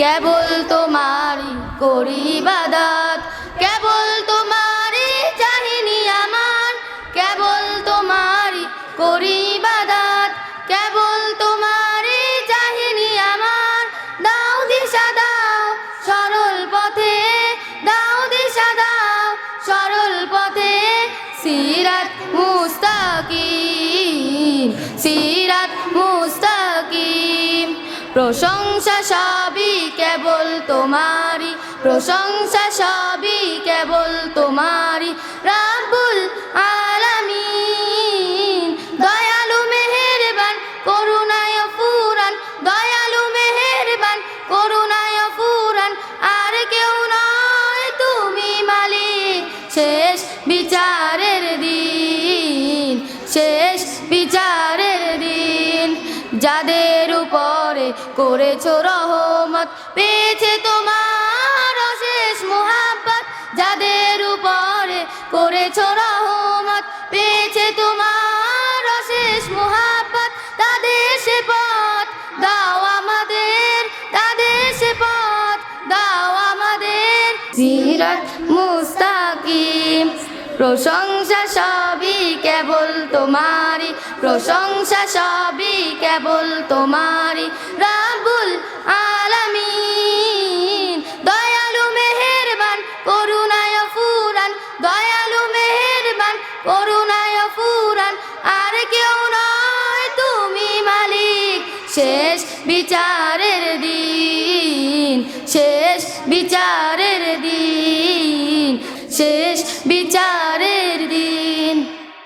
কেবল তোমারই করি বাদাত কেবল তোমারই চাহিনি আমার, কেবল তোমারই করি বাদাত কেবল তোমারই চাহিনি আমার। দাও দিশা, দাও সরল পথে, দাও দিশা, দাও সরল পথে, সিরাত মুস্তাকিম, সিরাত প্রশংসা সবই কেবল তোমারি প্রশংসা সবই কেবল তোমারি রাব্বুল আলামিন, দয়ালু মেহেরবান, করুণায় ফুরান দয়ালু মেহেরবান, করুণায় ফুরান আর কেউ নয় তুমি মালিক, শেষ বিচারের দিন, শেষ বিচারের দিন। যাদের করেছ রহমত, পেয়েছে তোমার অশেষ মোহাব্বত। যাদের উপরে করেছ রহমত, পেয়েছে তোমার অশেষ মোহাব্বত। তাদের সে পথ দাও আমাদের, তাদের সে পথ দাও আমাদের। সিরাত মুস্তাকিম, প্রশংসা সবই কেবল তোমারই, প্রশংসা সবই কেবল তোমারি করুণায় ফুরান আর কেউ নয় তুমি মালিক। শেষ বিচারের দিন, শেষ বিচারের দিন শেষ বিচার